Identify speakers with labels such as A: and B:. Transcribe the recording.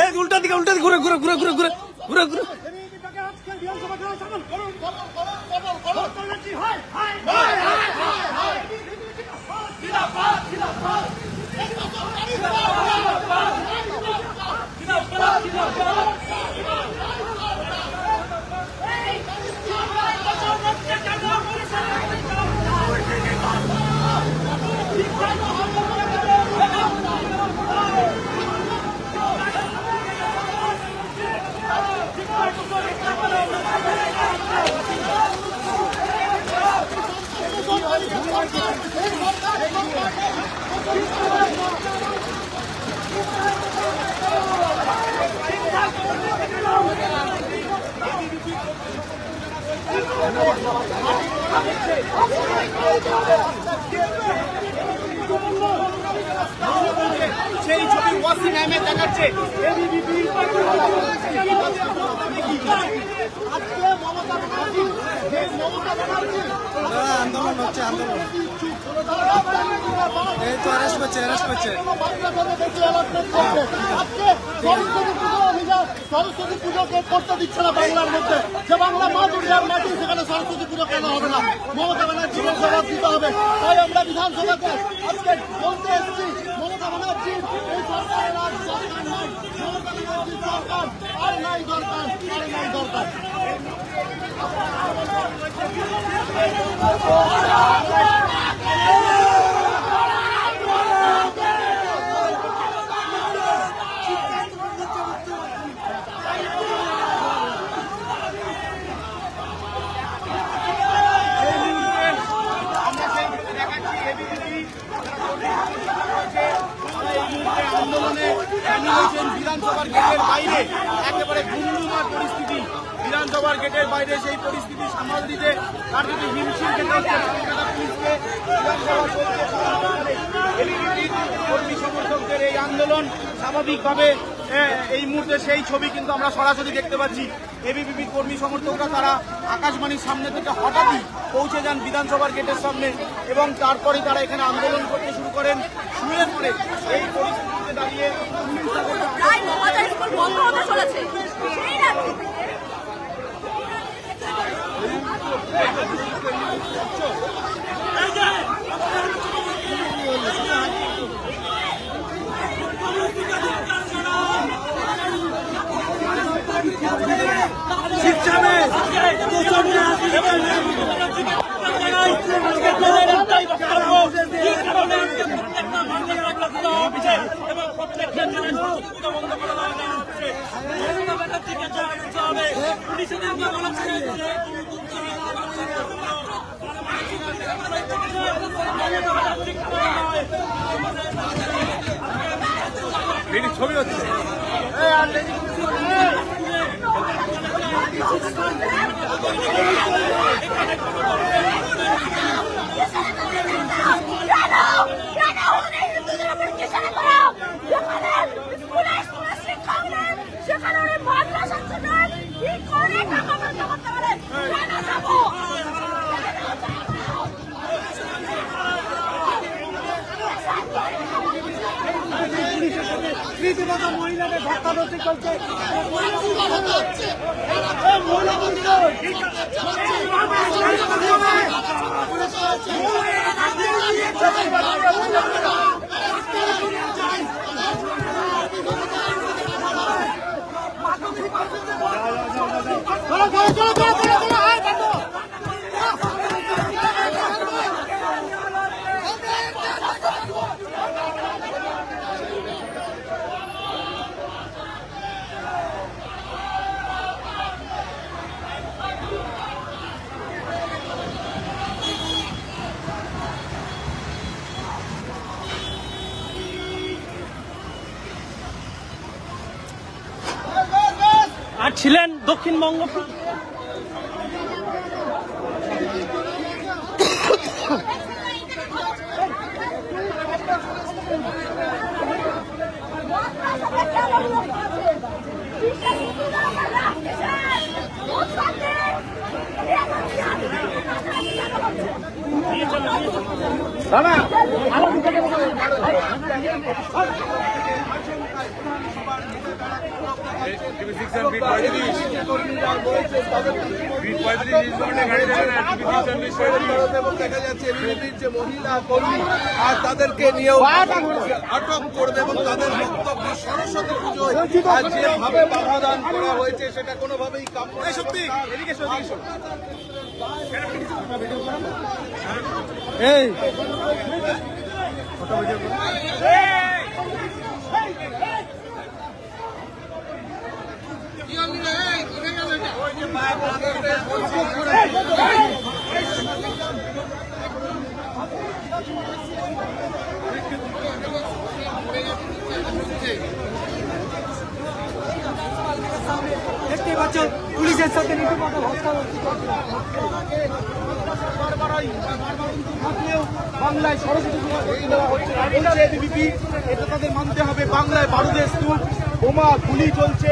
A: এই উল্টা দিকে উল্টা দিকে ঘুরে ঘুরে ঘুরে ঘুরে ঘুরে ঘুরে ঘুরে
B: সেই ছবি ওয়াসিম আহমেদ দেখাচ্ছে।
A: আন্দোলন হচ্ছে আন্দোলন এই তো অ্যারেস্ট করছে অ্যারেস্ট করছে
B: সরস্বতী পুজো পুজোকে করতে দিচ্ছে না বাংলার মধ্যে। যে বাংলা মা দুর্গার মাটি, সেখানে সরস্বতী পুজো কেন হবে না? মমতা ব্যানার্জিকে জবাব দিতে হবে। তাই আমরা বিধানসভাতে আজকে বলতে এসেছি, মমতা ব্যানার্জি, এই সরকারের আর দরকার নাই। মমতা ব্যানার্জির সরকার, আর নাই দরকার, আর নাই দরকার। আমরা সেই ভিডিও দেখাচ্ছি এবিপিপি আন্দোলনে সামিল হয়েছেন বিধানসভার গেটের বাইরে একেবারে গুমগুমার পরিস্থিতি, বিধানসভার গেটের বাইরে সেই পরিস্থিতি সামাল দিতে তার যদি হিমশিম সমর্থকদের এই আন্দোলন স্বাভাবিকভাবে এই মুহূর্তে সেই ছবি কিন্তু আমরা সরাসরি দেখতে পাচ্ছি। এবিপিপি কর্মী সমর্থকরা তারা আকাশবাণীর সামনে থেকে হঠাৎই পৌঁছে যান বিধানসভার গেটের সামনে এবং তারপরে তারা এখানে আন্দোলন করতে শুরু করেন। শুয়ে পড়ে এই পরিস্থিতিতে দাঁড়িয়ে পুলিশ তাদেরকে
C: প্রায় মমতা স্কুল বন্ধ হতে চলেছে সেই রাত্রি
A: ছবি হচ্ছে
B: রীতিমতো মহিলাদের ধস্তাধস্তি চলছে।
D: আর ছিলেন দক্ষিণবঙ্গ
E: দেখা যাচ্ছে বিজেপির যে মহিলা কর্মী আর তাদেরকে নিয়েও আটক করবে এবং তাদের বক্তব্য সরস্বতী পুজোয় আর যেভাবে বাধা দান করা হয়েছে সেটা কোনোভাবেই কাম্য
B: সত্যি? এদিকে
A: এই দেখতে পাচ্ছ, পুলিশের সাথে রীতিমতো হত্যা
B: বাংলায় সরস্বতী এটা তাদের মানতে হবে। বাংলায় বারুদের স্তূপ, বোমা, গুলি চলছে।